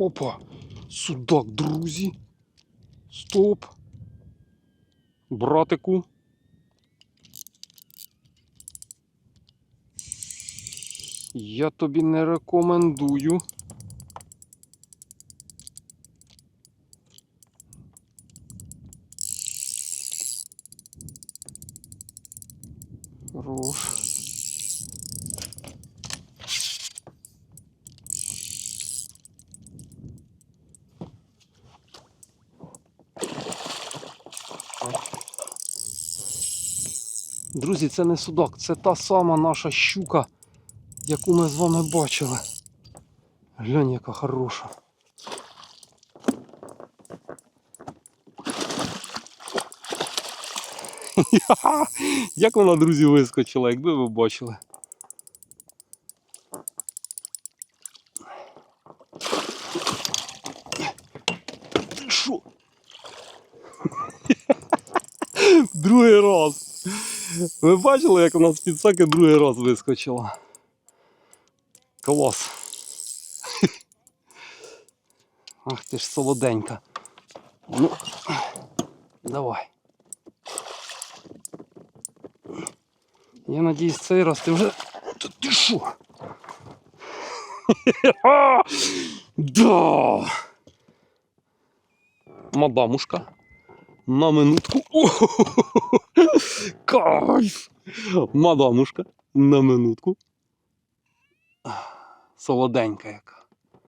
Опа! Судак, друзі. Стоп. Братику. Я тобі не рекомендую. Хорош. Друзі, це не судак, це та сама наша щука, яку ми з вами бачили. Глянь, яка хороша. Як вона, друзі, вискочила, якби ви бачили. Другий раз. Ви бачили, як вона з підсаки другий раз вискочила? Клас. Ах ти ж солоденька. Ну, давай. Я надіюсь, цей раз ти вже. Та ти що? Да! Мадамушка. На минутку. Кайф! Мадамушка. На минутку. Солоденька яка.